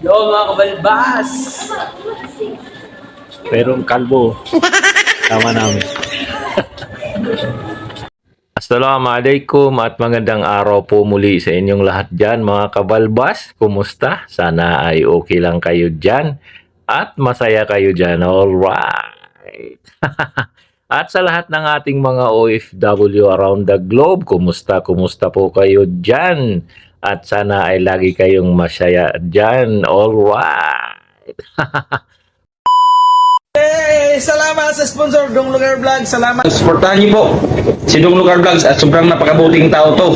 Yo mga kabalbas! Merong kalbo. Tama namin. Assalamualaikum at magandang araw po muli sa inyong lahat dyan mga kabalbas. Kumusta? Sana ay okay lang kayo dyan at masaya kayo dyan. Alright. at sa lahat ng ating mga OFW around the globe, kumusta? Kumusta po kayo dyan? At sana ay lagi kayong masaya dyan. Alright. Hey, salamat sa sponsor Dong Lugar Vlog. Salamat. Suportahan niyo po si Dong Lugar Vlogs at sobrang napakabuting tao to.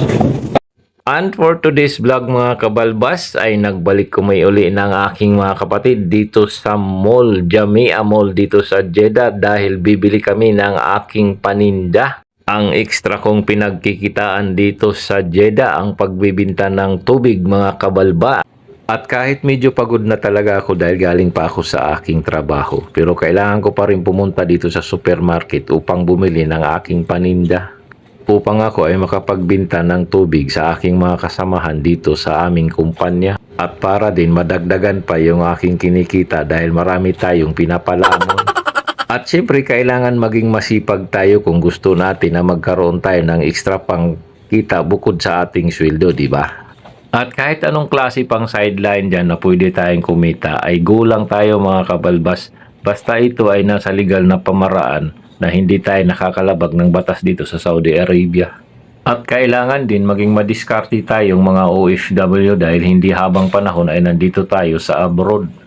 And for today's vlog mga kabalbas ay nagbalik kumay uli ng aking mga kapatid dito sa mall, Jamia Mall dito sa Jeddah dahil bibili kami ng aking paninda. Ang extra kong pinagkikitaan dito sa Jeddah ang pagbibinta ng tubig mga kabalba. At kahit medyo pagod na talaga ako dahil galing pa ako sa aking trabaho, pero kailangan ko pa rin pumunta dito sa supermarket upang bumili ng aking paninda upang ako ay makapagbinta ng tubig sa aking mga kasamahan dito sa aming kumpanya at para din madagdagan pa yung aking kinikita dahil marami tayong pinapalamon. At siyempre kailangan maging masipag tayo kung gusto natin na magkaroon tayo ng extra pang kita bukod sa ating sweldo, di ba? At kahit anong klase pang sideline dyan na pwede tayong kumita ay gulang tayo mga kabalbas basta ito ay nasa legal na pamaraan na hindi tayo nakakalabag ng batas dito sa Saudi Arabia. At kailangan din maging madiskarte tayong mga OFW dahil hindi habang panahon ay nandito tayo sa abroad.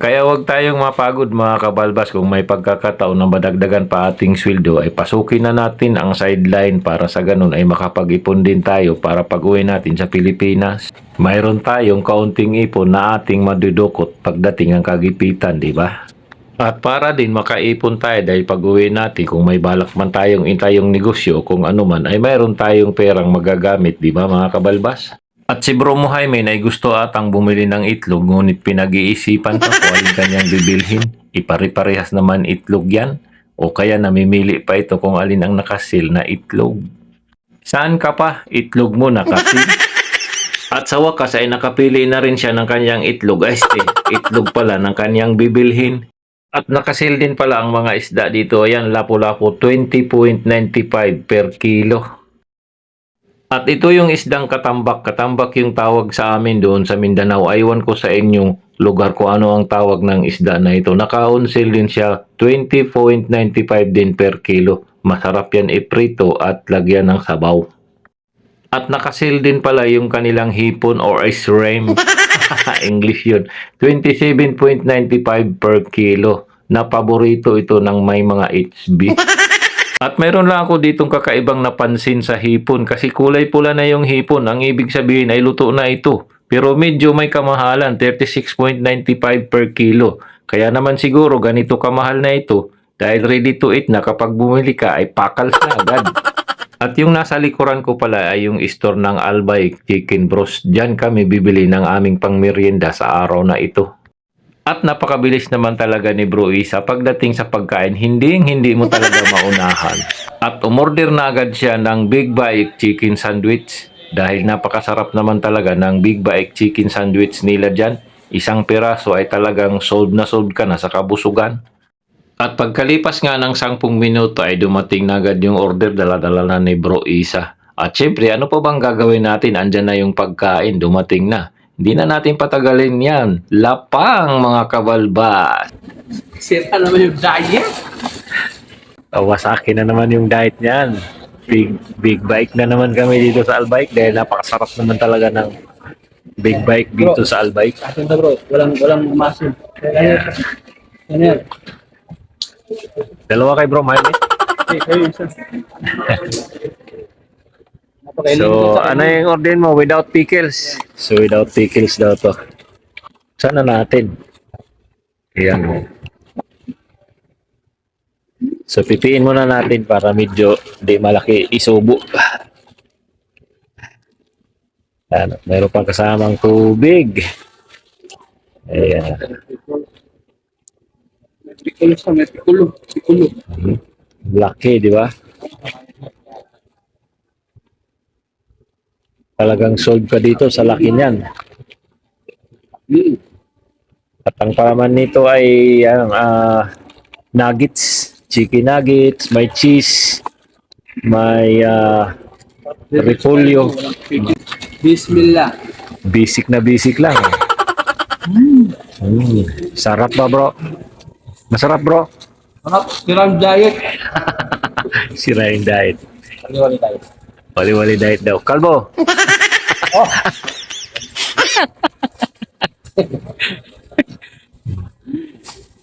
Kaya wag tayong mapagod mga kabalbas kung may pagkakataon na madagdagan pa ating sweldo ay pasukin na natin ang sideline para sa ganun ay makapag-ipon din tayo para pag-uwi natin sa Pilipinas. Mayroon tayong kaunting ipon na ating madudukot pagdating ang kagipitan, di ba? At para din makaipon tayo dahil pag-uwi natin kung may balak man tayong itayong negosyo kung ano man ay mayroon tayong perang magagamit, di ba mga kabalbas? At si Bro Jaime ay gusto atang bumili ng itlog ngunit pinag-iisipan pa kung alin kanyang bibilhin. Ipare-parehas naman itlog yan o kaya namimili pa ito kung alin ang nakasil na itlog. Saan ka pa? Itlog mo nakasil. At sa wakas ay nakapili na rin siya ng kanyang itlog. Ay, este, itlog pala ng kanyang bibilhin. At nakasil din pala ang mga isda dito. Ayan, lapu-lapu 20.95 per kilo. At ito yung isdang katambak. Katambak yung tawag sa amin doon sa Mindanao. Aywan ko sa inyong lugar kung ano ang tawag ng isda na ito. Naka-on sale din siya 20.95 din per kilo. Masarap yan iprito at lagyan ng sabaw. At nakasil din pala yung kanilang hipon or shrimp. English yun. 27.95 per kilo. Na paborito ito ng may mga HB. At mayroon lang ako ditong kakaibang napansin sa hipon kasi kulay pula na yung hipon. Ang ibig sabihin ay luto na ito. Pero medyo may kamahalan, 36.95 per kilo. Kaya naman siguro ganito kamahal na ito dahil ready to eat na kapag bumili ka ay pakals na agad. At yung nasa likuran ko pala ay yung store ng Albay Chicken Bros. Diyan kami bibili ng aming pangmerienda sa araw na ito. At napakabilis naman talaga ni Bro Isa pagdating sa pagkain, hindi hindi mo talaga maunahan. At umorder na agad siya ng Big Bite Chicken Sandwich dahil napakasarap naman talaga ng Big Bite Chicken Sandwich nila dyan. Isang piraso ay talagang sold na sold ka na sa kabusugan. At pagkalipas nga ng 10 minuto ay dumating na agad yung order dala-dala na ni Bro Isa. At syempre, ano pa bang gagawin natin? Andyan na yung pagkain, dumating na. Hindi na natin patagalin yan. Lapang mga kabalbas. Sira naman yung diet. Awa sa akin na naman yung diet niyan. Big, big bike na naman kami dito sa Albike dahil napakasarap naman talaga ng big bike dito sa Albike. Atin na bro, walang walang masin. Yeah. Ano yan? Dalawa kay bro, Marley. Okay, kayo isa. So, ano yung order mo? Without pickles? So, without pickles daw to. Sana natin. Ayan. So, pipiin muna natin para medyo di malaki isubo. Ano, mayroon pang kasamang tubig. Ayan. Pikulo sa may pikulo. Pikulo. Mhm. Laki, di ba? Talagang sold ka dito sa laki niyan. Hmm. Ang palaman nito ay ang ah, nuggets, chicken nuggets, may cheese, may ah, repolyo. Bismillah. Basic na basic lang. eh. Mm. Sarap ba bro? Masarap bro? Harap, tirang diet. Sira yung diet. Paliwali tayo. Wali-wali diet daw. Kalbo!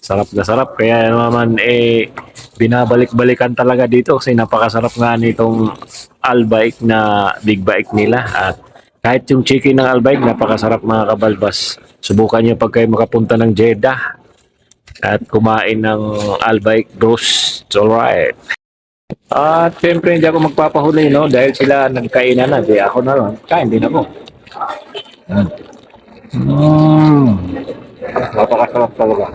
sarap na sarap. Kaya naman eh, binabalik-balikan talaga dito kasi napakasarap nga nitong albike na big bike nila. At kahit yung chicken ng albike, napakasarap mga kabalbas. Subukan nyo pag kayo makapunta ng Jeddah at kumain ng albike bros. It's alright. At siyempre hindi ako magpapahuli no dahil sila nagkainan na. Di ako na lang. Kain din ako. Mm. Mm. Napakasarap talaga.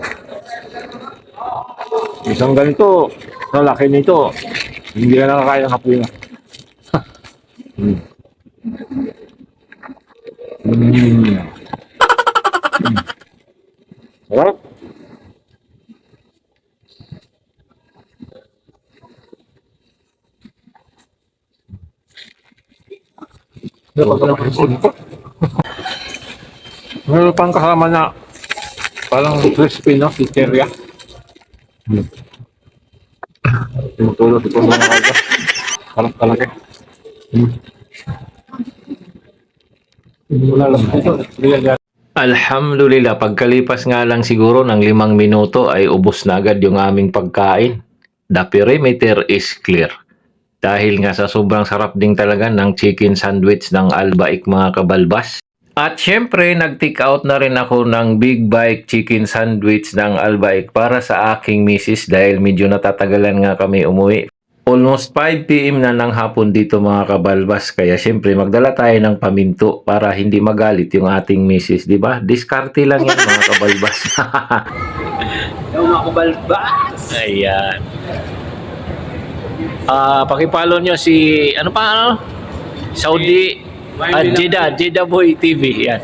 Isang ganito, lalaki nito, hindi na nakakain ng hapon. Meron pang kasama na parang crispy no, si Teria. Hmm. Tumutulo si Pong mga kalba. Sarap talaga. Wala lang. Alhamdulillah, pagkalipas nga lang siguro ng limang minuto ay ubos na agad yung aming pagkain. The perimeter is clear. Dahil nga sa sobrang sarap din talaga ng chicken sandwich ng Albaik mga kabalbas. At syempre, nag-take out na rin ako ng Big Bike Chicken Sandwich ng Albaik para sa aking misis dahil medyo natatagalan nga kami umuwi. Almost 5 p.m. na ng hapon dito mga kabalbas. Kaya syempre, magdala tayo ng paminto para hindi magalit yung ating misis. di ba? Diskarte lang yan mga kabalbas. Yung mga kubalbas. Ayan. Ah, pakipalo nyo si ano pa ano? Saudi at Jeddah, Jeddah Boy TV. Yan.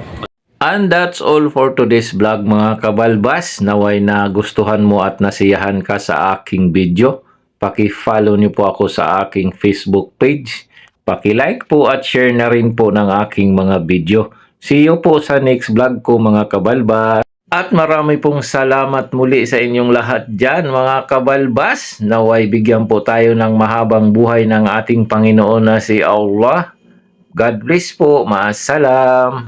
And that's all for today's vlog mga kabalbas. Naway na gustuhan mo at nasiyahan ka sa aking video. Paki-follow niyo po ako sa aking Facebook page. Paki-like po at share na rin po ng aking mga video. See you po sa next vlog ko mga kabalbas. At marami pong salamat muli sa inyong lahat dyan mga kabalbas. Naway bigyan po tayo ng mahabang buhay ng ating Panginoon na si Allah. God bless po. Maasalam.